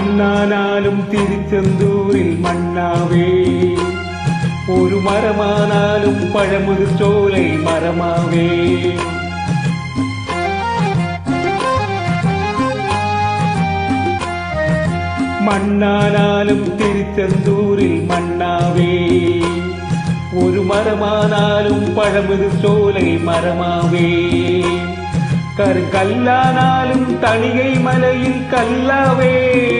மண்ணானாலும் திருச்செந்தூரில் மண்ணாவே. ஒரு மரமானாலும் பழமுதிர் சோலை மரமாவே. மண்ணானாலும் திருச்செந்தூரில் மண்ணாவே. ஒரு மரமானாலும் பழமுதிர் சோலை மரமாவே. கற்கல்லானாலும் தணிகை மலையில் கல்லாவே.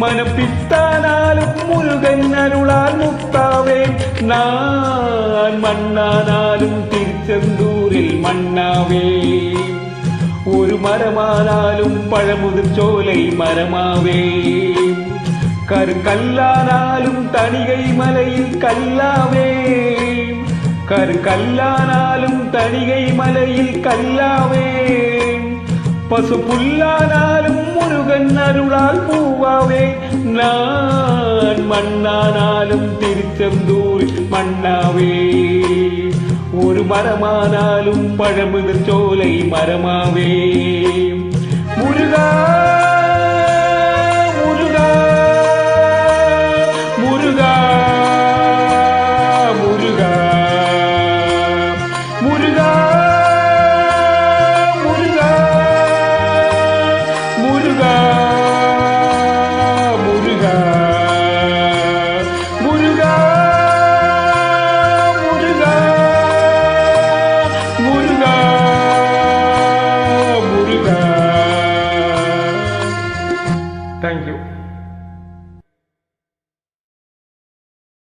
மனம் பித்தானாலும் முருகன் அருளால் முத்தாவே நான் மண்ணானாலும் திருச்செந்தூரில் மண்ணாவே ஒரு மரமானாலும் பழமுதிர் சோலை மரமாவே கருக்கல்லானாலும் தணிகை மலையில் கல்லாவே கருக்கல்லானாலும் தணிகை மலையில் கல்லாவே பசு புல்லானாலும் முருகன் அருளால் நான் மண்ணானாலும் திருச்செந்தூர் மண்ணாவே ஒரு மரமானாலும் பழமுதிர் சோலை மரமாவே.